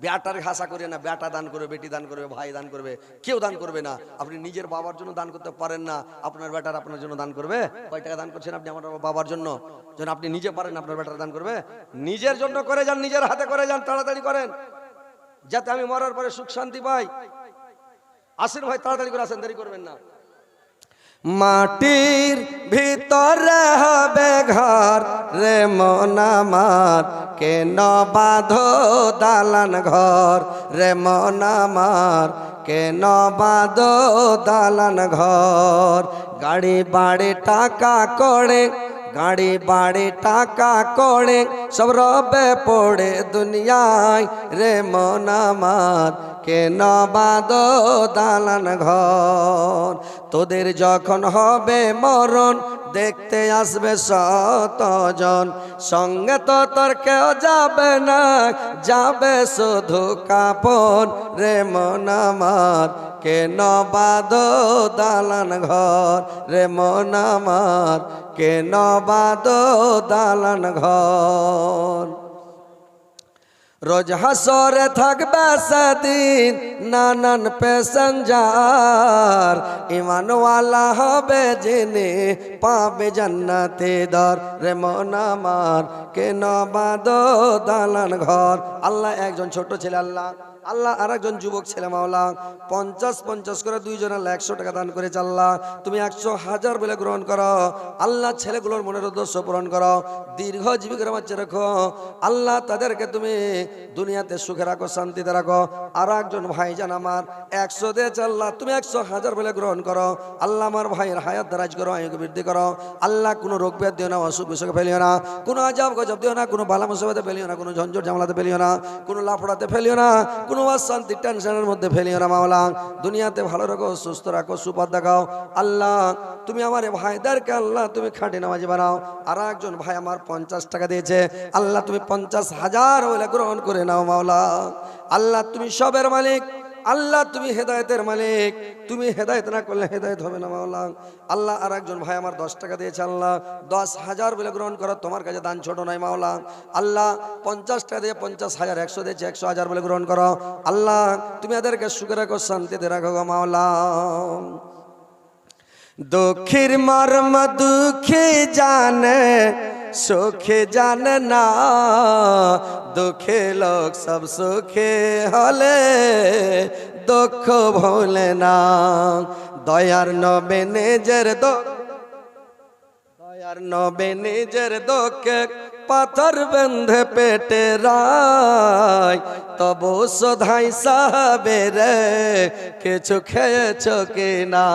Better ঘাসা করে না বেটা দান করবে, বেটি দান করবে, ভাই দান করবে, কেউ দান করবে না। আপনি নিজের বাবার জন্য দান করতে পারেন না, আপনার ব্যাটার আপনার জন্য দান করবে। কয় টাকা দান করছেন আপনি আমার বাবার জন্য? যেন আপনি নিজে পারেন আপনার ব্যাটার দান করবে। নিজের জন্য করে যান, নিজের হাতে করে যান, তাড়াতাড়ি করেন। যাতে আমি মরার পরে সুখ শান্তি পাই। আসেন ভাই, তাড়াতাড়ি করে আসেন, দেরি করবেন না। মাটির ভিতরে হবে ঘর। রে মন আমার, কেন বাঁধো দালান ঘর? রে মন আমার, কেন বাঁধো দালান ঘর? গাড়ি বাড়ি টাকা করে গাড়ি বাড়ি টাকা করে, সব রবে পড়ে দুনিয়ায়। রে মন আমার, কেন বাঁধো দালান ঘর? তোদের যখন হবে মরণ, দেখতে আসবে শতজন। সঙ্গে তো তোর কেউ যাবে না, যাবে শুধু কাপড় রে মন আমার কেন বাদো দালান ঘর রে মন আমার কেন বাদো দালান ঘর। রোজ হাসরে থাকবে সেদিন নানান প্যাসেঞ্জার, ইমানওয়ালা হবে জেনে পাবে জান্নাতে দর। রে মন আমার কেন বাদ দালান ঘর। আল্লাহ একজন ছোট ছেলে, আল্লাহ আল্লাহ আর একজন যুবক ছেলে মাওলা, পঞ্চাশ পঞ্চাশ করে দুইজন একশো টাকা দান করে আল্লাহ। তুমি একশো হাজার বলে গ্রহণ করো। আল্লাহ ছেলেগুলোর মনের উদ্দেশ্য পূরণ করো। দীর্ঘ জীবিকার বাচ্চা রাখো। আল্লাহ তাদেরকে তুমি দুনিয়াতে সুখে রাখো, শান্তিতে রাখো। আর একজন ভাইজান আমার একশো দিয়ে আল্লাহ। তুমি একশো হাজার বলে গ্রহণ করো। আল্লাহ আমার ভাইয়ের হায়াত দারাজ করো, আয়ুকে বৃদ্ধি করো। আল্লাহ কোনো রোগ ব্যাধ দিও না, অসুখ বিসুখে ফেলিও না। কোনো আজাব গজব দিও না, কোনো বালা ফেলিও না, কোনো ঝঞ্ঝট ঝামেলাতে ফেলিও না। কোনো লাফড়াতে ফেলিও না। কোনো অশান্তি টেনশনের মধ্যে ফেলিও না মাওলা, দুনিয়াতে ভালো রাখো, সুস্থ রাখো, সুপার দেখাও। আল্লাহ, তুমি আমার ভাইদারকে আল্লাহ, তুমি খাঁটি নামাজি বানাও। আর একজন ভাই আমার পঞ্চাশ টাকা দিয়েছে। আল্লাহ, তুমি পঞ্চাশ হাজার হইলে গ্রহণ করে নাও মাওলা। আল্লাহ, তুমি সবের মালিক। আল্লাহ, তুমি হেদায়েতের মালিক। তুমি হেদায়েত না করলে হেদায়ত হবে না মাওলা আল্লাহ আর একজন ভাই আমার দশ টাকা দিয়েছে, আল্লাহ। দশ হাজার বলে গ্রহণ করো, তোমার কাছে দান ছোট নয় মাওলা আল্লাহ পঞ্চাশ টাকা দিয়ে পঞ্চাশ হাজার, একশো দিয়েছে, একশো হাজার বলে গ্রহণ করো। আল্লাহ, তুমি এদেরকে সুখে রাখো, শান্তিতে রাখো মাওলা দুঃখীর মর্ম দুঃখী জানে সুখে জানে না, দুঃখে লোক সব সুখে হলে দুঃখ ভোলে না। দয়ার নবে নিজের দোষ দয়ার নবে নিজের দোকে পাথর বেঁধে পেটে রায়। তবু সধাই সাহাবে রে কিছু খেয়েছ কি না?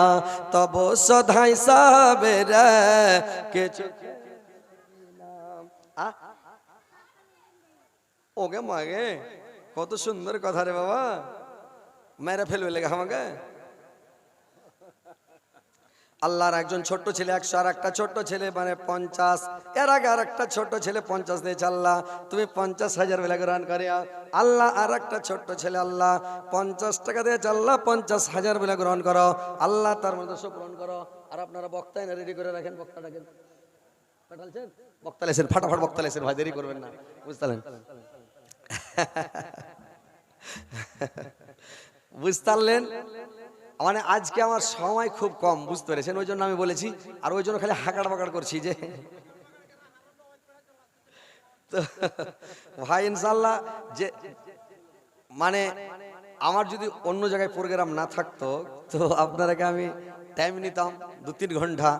তবু সধাই সাহাবে রে কিছু ওকে মাগে কত সুন্দর কথা রে বাবা মেরে ফেলবে লেগে আমাকে আল্লাহর একজন ছোট্ট ছেলে একশো আর একটা ছোট্ট ছেলে মানে পঞ্চাশ এর আগে আর একটা ছোট্ট ছেলে পঞ্চাশ দিয়েছে আল্লাহ তুমি পঞ্চাশ হাজার বেলা গ্রহণ করে আল্লাহ আর একটা ছোট্ট ছেলে আল্লাহ পঞ্চাশ টাকা দিয়েছে আল্লাহ পঞ্চাশ হাজার বেলা গ্রহণ করো আল্লাহ তার মধ্যে গ্রহণ করো আর আপনারা বক্তা এনে রেডি করে রাখেন বক্তা পাঠালছেন বক্তা লেছেন ফাটাফাট বক্তা লেছেন ভাই দেরি করবেন না বুঝতে বুঝতে পারলেন মানে আজকে আমার সময় খুব কম, বুঝতে পেরেছেন? ওই জন্য আমি বলেছি, আর ওই জন্য খালি হাঁকাড় বাকাড় করছি যে। তো, ভাই ইনশাল্লাহ যে মানে আমার যদি অন্য জায়গায় প্রোগ্রাম না থাকতো, তো আপনারাকে আমি টাইম নিতাম দু তিন ঘণ্টা।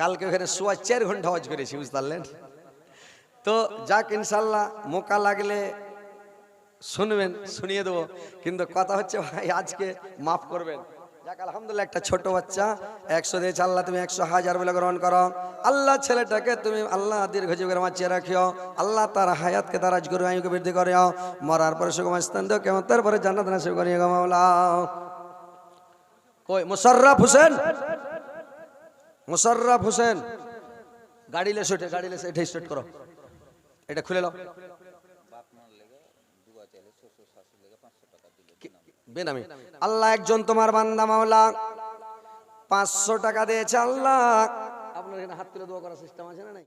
কালকে ওখানে সোয়া চার ঘণ্টা ওয়াজ করেছি, বুঝতে পারলেন? তো যাক ইনশাল্লাহ মোকা লাগলে শুনবেন, শুনিয়ে দেবো। কিন্তু কথা হচ্ছে ভাই, আজকে মাফ করবেন। আলহামদুলিল্লাহ, একটা ছোট বাচ্চা, একশো দিয়েছে আল্লাহ, তুমি একশো হাজার বলে গ্রহণ করো। আল্লাহ ছেলেটাকে তুমি আল্লাহ দীর্ঘ জীবনের মাচিয়ে রাখিও। আল্লাহ তার হায়াতকে তার আজ করু আয়ুকে বৃদ্ধি করিও। মরার পরে সুগম স্থান দিও কেমন তারপরে জান্নাত নাসিব করিও গো মাওলা। কই, মুশাররফ হোসেন? মুশাররফ হোসেন? গাড়ি লেস ওঠে গাড়ি লেস এটা স্টার্ট করো। এটা খুলে কি- বেনামি। আল্লাহ একজন তোমার বান্দা মাওলা। পাঁচশো টাকা দিয়েছে আল্লাহ। আপনার এখানে হাত তুলে দোয়া করার সিস্টেম আছে না নাই?